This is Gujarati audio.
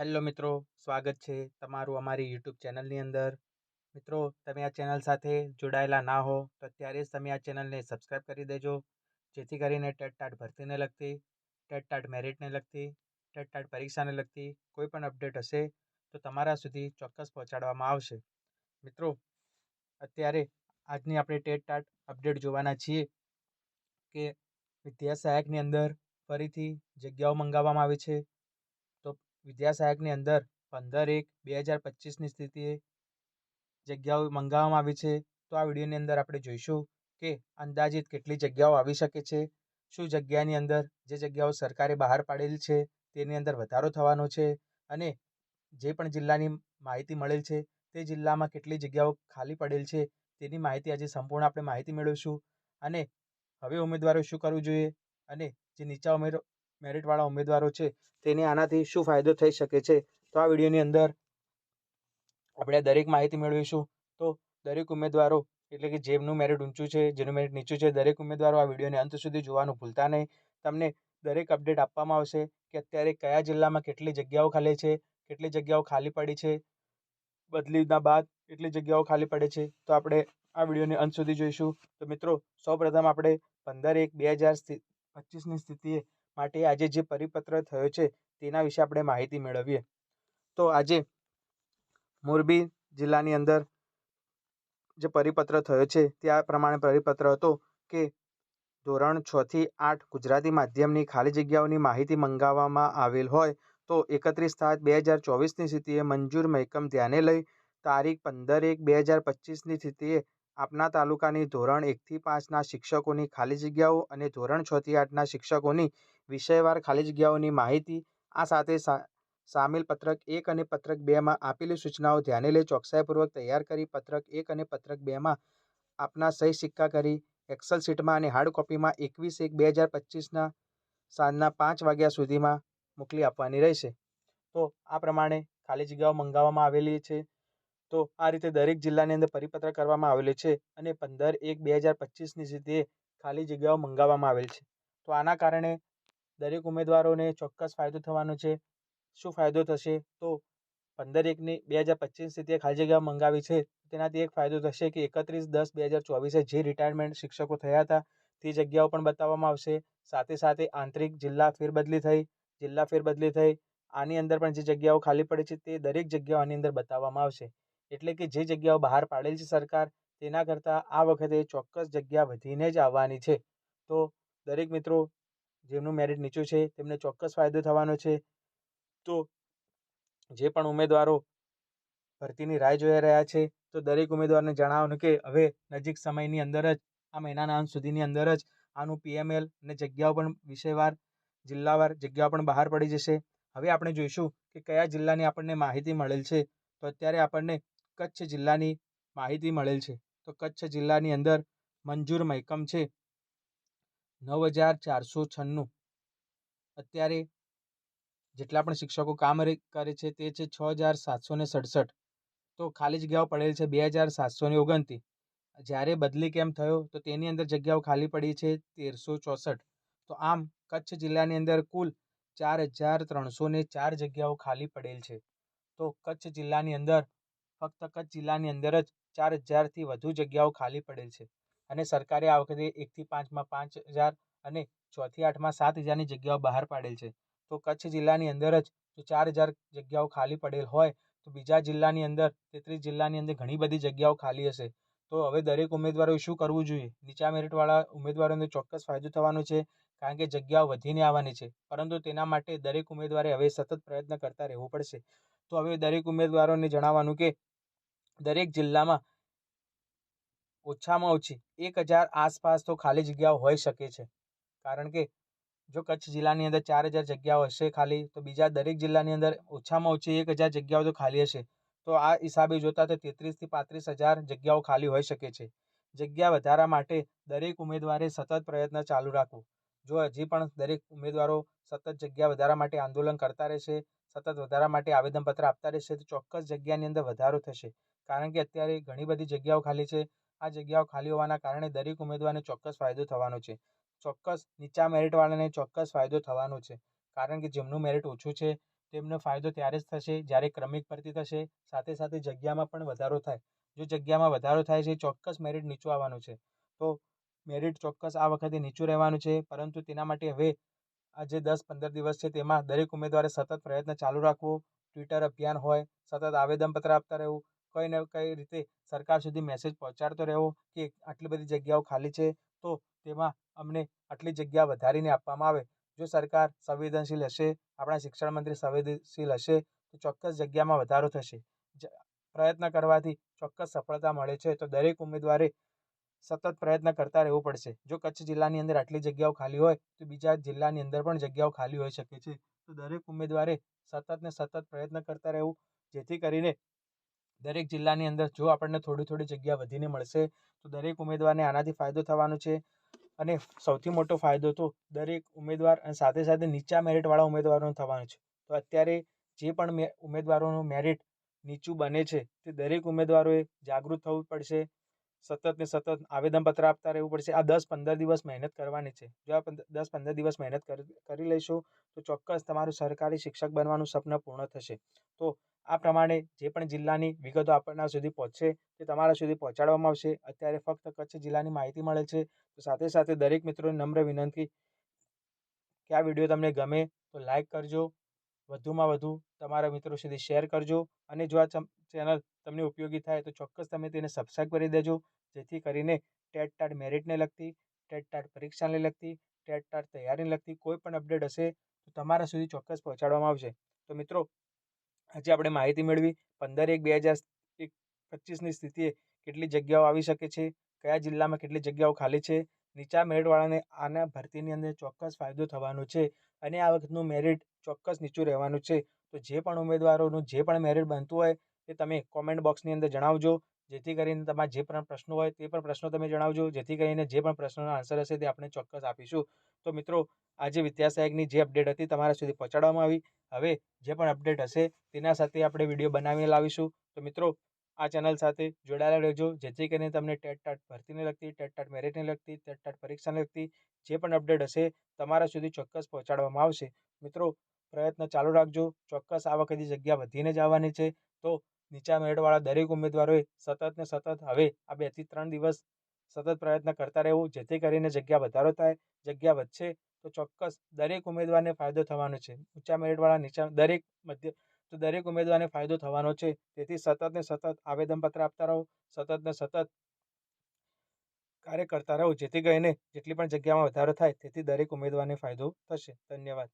હેલો મિત્રો, સ્વાગત છે તમારું અમારી યુટ્યુબ ચેનલની અંદર. મિત્રો, તમે આ ચેનલ સાથે જોડાયેલા ના હો, તો અત્યારે જ તમે આ ચેનલને સબસ્ક્રાઈબ કરી દેજો. જેથી કરીને ટેટ ટાટ ભરતીને લગતી ટેટ ટાટ મેરિટને લગતી ટેટ ટાટ પરીક્ષાને લગતી કોઈ પણ અપડેટ હશે, તો તમારા સુધી ચોક્કસ પહોંચાડવામાં આવશે. મિત્રો, અત્યારે આજની આપણે ટેટ ટાટ અપડેટ જોવાના છીએ કે વિદ્યા સહાયકની અંદર ફરીથી જગ્યાઓ મંગાવવામાં આવી છે. વિદ્યા સહાયકની અંદર પંદર એક બે હજાર પચીસની સ્થિતિએ જગ્યાઓ મંગાવવામાં આવી છે. તો આ વિડીયોની અંદર આપણે જોઈશું કે અંદાજિત કેટલી જગ્યાઓ આવી શકે છે. શું જગ્યાની અંદર જે જગ્યાઓ સરકારે બહાર પાડેલી છે તેની અંદર વધારો થવાનો છે અને જે પણ જિલ્લાની માહિતી મળેલ છે તે જિલ્લામાં કેટલી જગ્યાઓ ખાલી પડેલ છે તેની માહિતી આજે સંપૂર્ણ આપણે માહિતી મેળવીશું. અને હવે ઉમેદવારો શું કરવું જોઈએ અને જે નીચા ઉમેદવારો મેરિટવાળા ઉમેદવારો છે, તેને આનાથી શું ફાયદો થઈ શકે છે? તો આ વિડીયોની અંદર આપણે દરેક માહિતી મેળવીશું. તો દરેક ઉમેદવારો, એટલે કે જેમનું મેરિટ ઊંચું છે, જેનું મેરિટ નીચું છે, દરેક ઉમેદવારો આ વિડીયોને અંત સુધી જોવાનું ભૂલતા નહીં. તમને દરેક અપડેટ આપવામાં આવશે કે અત્યારે કયા જિલ્લામાં કેટલી જગ્યાઓ ખાલી છે, કેટલી જગ્યાઓ ખાલી પડી છે, બદલીના બાદ કેટલી જગ્યાઓ ખાલી પડે છે. તો આપણે આ વિડીયોને અંત સુધી જોઈશું. તો મિત્રો, સૌપ્રથમ આપણે પંદર એક બે હજાર પચીસની સ્થિતિએ માટે આજે જે પરિપત્ર થયો છે, તેના વિશે આપણે માહિતી મેળવીએ. તો આજે મોરબી જિલ્લાની અંદર જે પરિપત્ર થયો છે, તે આ પ્રમાણે પરિપત્ર હતો કે ધોરણ છથી આઠ ગુજરાતી માધ્યમની ખાલી જગ્યાઓની માહિતી મંગાવવામાં આવેલ હોય, તો એકત્રીસ સાત બે હજાર ચોવીસની સ્થિતિએ મંજૂર મહેકમ ધ્યાને લઈ તારીખ પંદર એક બે હજાર પચીસની સ્થિતિએ આપના તાલુકાની ધોરણ એકથી પાંચના શિક્ષકોની ખાલી જગ્યાઓ અને ધોરણ છથી આઠના શિક્ષકોની વિષયવાર ખાલી જગ્યાઓની માહિતી, આ સાથે સામેલ પત્રક એક અને પત્રક બેમાં આપેલી સૂચનાઓ ધ્યાને લઈ ચોકસાઈપૂર્વક તૈયાર કરી પત્રક એક અને પત્રક બેમાં આપના સહી સિક્કા કરી, એક્સલ શીટમાં અને હાર્ડ કોપીમાં એકવીસ એક બે હજાર પચીસના સાંજના પાંચ વાગ્યા સુધીમાં મોકલી આપવાની રહેશે. તો આ પ્રમાણે ખાલી જગ્યાઓ મંગાવવામાં આવેલી છે. તો આ રીતે દરેક જિલ્લાની અંદર પરિપત્ર કરવામાં આવેલું છે અને પંદર એક બે હજાર પચીસની સ્થિતિએ ખાલી જગ્યાઓ મંગાવવામાં આવેલ છે. તો આના કારણે દરેક ઉમેદવારોને ચોક્કસ ફાયદો થવાનો છે. શું ફાયદો થશે? તો પંદર એકની બે હજાર પચીસ સ્થિતિએ ખાલી જગ્યા મંગાવી છે, તેનાથી એક ફાયદો થશે કે એકત્રીસ દસ બે હજાર ચોવીસે જે રિટાયરમેન્ટ શિક્ષકો થયા હતા, તે જગ્યાઓ પણ બતાવવામાં આવશે. સાથે સાથે આંતરિક જિલ્લા ફેરબદલી થઈ, જિલ્લા ફેરબદલી થઈ, આની અંદર પણ જે જગ્યાઓ ખાલી પડે છે તે દરેક જગ્યાઓ આની અંદર બતાવવામાં આવશે. એટલે કે જે જગ્યાઓ બહાર પાડેલ છે સરકાર, તેના કરતાં આ વખતે ચોક્કસ જગ્યા વધીને જ આવવાની છે. તો દરેક મિત્રો જેમનું મેરિટ નીચું છે, તેમને ચોક્કસ ફાયદો થવાનો છે. તો જે પણ ઉમેદવારો ભરતીની રાહ જોઈ રહ્યા છે, તો દરેક ઉમેદવારને જણાવવાનું કે હવે નજીક સમયની અંદર જ, આ મહિનાના અંત સુધીની અંદર જ આનું પીએમએલ અને જગ્યાઓ પણ વિષયવાર જિલ્લાવાર જગ્યાઓ પણ બહાર પડી જશે. હવે આપણે જોઈશું કે કયા જિલ્લાની આપણને માહિતી મળેલ છે. તો અત્યારે આપણને કચ્છ જિલ્લાની માહિતી મળેલ છે. તો કચ્છ જિલ્લાની અંદર મંજૂર મહેકમ છે. નવ હજાર ચારસો છન્નું. અત્યારે જેટલા પણ શિક્ષકો કામ કરે છે તે છે છ હજાર સાતસો ને સડસઠ. તો ખાલી જગ્યાઓ પડેલ છે બે હજાર સાતસો ને ઓગણતી જ્યારે બદલી કેમ થયો? તો તેની અંદર જગ્યાઓ ખાલી પડી છે તેરસો ચોસઠ. તો આમ કચ્છ જિલ્લાની અંદર કુલ ચાર હજાર ત્રણસો ને ચાર જગ્યાઓ ખાલી પડેલ છે. તો કચ્છ જિલ્લાની અંદર, ફક્ત કચ્છ જિલ્લાની અંદર જ ચાર હજારથી વધુ જગ્યાઓ ખાલી પડેલ છે. અને સરકારે આ વખતે એકથી પાંચમાં પાંચ હજાર અને ચોથી આઠમાં સાત હજારની જગ્યાઓ બહાર પાડેલ છે. તો કચ્છ જિલ્લાની અંદર જ જો ચાર હજાર જગ્યાઓ ખાલી પડેલ હોય, તો બીજા જિલ્લાની અંદર, તેત્રીસ જિલ્લાની અંદર ઘણી બધી જગ્યાઓ ખાલી હશે. તો હવે દરેક ઉમેદવારોએ શું કરવું જોઈએ? નીચા મેરિટવાળા ઉમેદવારોને ચોક્કસ ફાયદો થવાનો છે, કારણ કે જગ્યાઓ વધીને આવવાની છે. પરંતુ તેના માટે દરેક ઉમેદવારે હવે સતત પ્રયત્ન કરતા રહેવું પડશે. તો હવે દરેક ઉમેદવારોને જણાવવાનું કે દરેક જિલ્લામાં ઓછામાં ઓછી એક હજાર આસપાસ તો ખાલી જગ્યાઓ હોઈ શકે છે. કારણ કે જો કચ્છ જિલ્લાની અંદર ચાર હજાર જગ્યાઓ હશે ખાલી, તો બીજા દરેક જિલ્લાની અંદર ઓછામાં ઓછી એક હજાર જગ્યાઓ તો ખાલી હશે. તો આ હિસાબે જોતાં તો તેત્રીસથી પાંત્રીસ હજાર જગ્યાઓ ખાલી હોઈ શકે છે. જગ્યા વધારા માટે દરેક ઉમેદવારે સતત પ્રયત્ન ચાલુ રાખવો. જો હજી પણ દરેક ઉમેદવારો સતત જગ્યા વધારા માટે આંદોલન કરતા રહેશે, સતત વધારા માટે આવેદનપત્ર આપતા રહેશે, તો ચોક્કસ જગ્યાની અંદર વધારો થશે. કારણ કે અત્યારે ઘણી બધી જગ્યાઓ ખાલી છે. આ જગ્યાઓ ખાલી હોવાના કારણે દરેક ઉમેદવારને ચોક્કસ ફાયદો થવાનો છે. ચોક્કસ નીચા મેરિટવાળાને ચોક્કસ ફાયદો થવાનો છે. કારણ કે જેમનું મેરિટ ઓછું છે, તેમને ફાયદો ત્યારે જ થશે જ્યારે ક્રમિક ભરતી થશે, સાથે સાથે જગ્યામાં પણ વધારો થાય. જો જગ્યામાં વધારો થાય છે, ચોક્કસ મેરિટ નીચું આવવાનું છે. તો મેરિટ ચોક્કસ આ વખતે નીચું રહેવાનું છે, પરંતુ તેના માટે હવે આ જે દસ પંદર દિવસ છે, તેમાં દરેક ઉમેદવારે સતત પ્રયત્ન ચાલુ રાખવો, ટ્વિટર અભિયાન હોય, સતત આવેદનપત્ર આપતા રહેવું કઈ ને કઈ રીતે સરકાર સુધી મેસેજ પહોંચાડતો રહેવો કે આટલી બધી જગ્યાઓ ખાલી છે, તો તેમાં અમને આટલી જગ્યા વધારીને આપવામાં આવે. જો સરકાર સંવેદનશીલ હશે, આપણા શિક્ષણ મંત્રી સંવેદનશીલ હશે, તો ચોક્કસ જગ્યામાં વધારો થશે. પ્રયત્ન કરવાથી ચોક્કસ સફળતા મળે છે, તો દરેક ઉમેદવારે સતત પ્રયત્ન કરતા રહેવું પડશે. જો કચ્છ જિલ્લાની અંદર આટલી જગ્યાઓ ખાલી હોય, તો બીજા જિલ્લાની અંદર પણ જગ્યાઓ ખાલી હોઈ શકે છે. તો દરેક ઉમેદવારે સતત ને સતત પ્રયત્ન કરતા રહેવું, જેથી કરીને દરેક જિલ્લાની અંદર જો આપણને થોડી થોડી જગ્યા વધીને મળશે, તો દરેક ઉમેદવારને આનાથી ફાયદો થવાનો છે. અને સૌથી મોટો ફાયદો તો દરેક ઉમેદવાર અને સાથે સાથે નીચા મેરિટવાળા ઉમેદવારોનો થવાનો છે. તો અત્યારે જે પણ ઉમેદવારોનું મેરિટ નીચું બને છે, તે દરેક ઉમેદવારોએ જાગૃત થવું પડશે. સતત ને સતત આવેદનપત્ર આપતા રહેવું પડશે. આ દસ પંદર દિવસ મહેનત કરવાની છે. જો આ દસ પંદર દિવસ મહેનત કરી લઈશું, તો ચોક્કસ તમારું સરકારી શિક્ષક બનવાનું સપનું પૂર્ણ થશે. તો આ પ્રમાણે જે પણ જિલ્લાની વિગતો આપણા સુધી પહોંચશે તે તમારા સુધી પહોંચાડવામાં આવશે. અત્યારે ફક્ત કચ્છ જિલ્લાની માહિતી મળે છે. તો સાથે સાથે દરેક મિત્રોને નમ્ર વિનંતી કે આ વીડિયો તમને ગમે તો લાઈક કરજો. વધુમાં વધુ તમારા મિત્રો સુધી શેર કરજો. અને જો આ ચેનલ તમને ઉપયોગી થાય તો ચોક્કસ તમે તેને સબસ્ક્રાઈબ કરી દેજો. જેથી કરીને ટેટ ટાટ મેરિટને લગતી, ટેટ ટાટ પરીક્ષાને લગતી, ટેટ ટાટ તૈયારીને લગતી કોઈ પણ અપડેટ હશે તો તમારા સુધી ચોક્કસ પહોંચાડવામાં આવશે. તો મિત્રો આજે આપણે માહિતી મેળવી, પંદર એક, બે હજાર એક, પચીસની સ્થિતિએ કેટલી જગ્યાઓ આવી શકે છે, કયા જિલ્લામાં કેટલી જગ્યાઓ ખાલી છે, નીચા મેરિટવાળાને આના ભરતીની અંદર ચોક્કસ ફાયદો થવાનો છે અને આ વખતનું મેરિટ ચોક્કસ નીચું રહેવાનું છે. તો જે પણ ઉમેદવારોનું જે પણ મેરિટ બનતું હોય એ તમે કોમેન્ટ બોક્સની અંદર જણાવજો. જેથી કરીને તમારા જે પણ પ્રશ્નો હોય તે પણ પ્રશ્નો તમે જણાવજો. જેથી કરીને જે પણ પ્રશ્નોના આન્સર હશે તે આપણે ચોક્કસ આપીશું. તો મિત્રો, આજે વિદ્યાસહાયકની જે અપડેટ હતી તમારા સુધી પહોંચાડવામાં આવી. હવે જે પણ અપડેટ હશે તેના સાથે આપણે વીડિયો બનાવીને લાવીશું. તો મિત્રો, આ ચેનલ સાથે જોડાયેલા રહેજો. જેથી કરીને તમને ટેટ ટાટ ભરતીને લગતી ટેટ ટાટ મેરિટને લગતી ટેટ ટાટ પરીક્ષાને લગતી જે પણ અપડેટ હશે તમારા સુધી ચોક્કસ પહોંચાડવામાં આવશે. મિત્રો, પ્રયત્ન ચાલુ રાખજો. ચોક્કસ આ વખતે જગ્યા વધીને જ આવવાની છે. તો નીચા મેળવાળા દરેક ઉમેદવારોએ સતત ને સતત હવે આ બેથી ત્રણ દિવસ સતત પ્રયત્ન કરતા રહેવું, જેથી કરીને જગ્યા વધારો થાય, જગ્યા વધશે, તો ચોક્કસ દરેક ઉમેદવારને ફાયદો થવાનો છે. ઊંચા મેરિટવાળા નીચા, દરેક મધ્ય, તો દરેક ઉમેદવારને ફાયદો થવાનો છે. તેથી સતત ને સતત આવેદનપત્ર આપતા રહો, સતત ને સતત કાર્ય કરતા રહો, જેથી કરીને જેટલી પણ જગ્યામાં વધારો થાય, તેથી દરેક ઉમેદવારને ફાયદો થશે. ધન્યવાદ.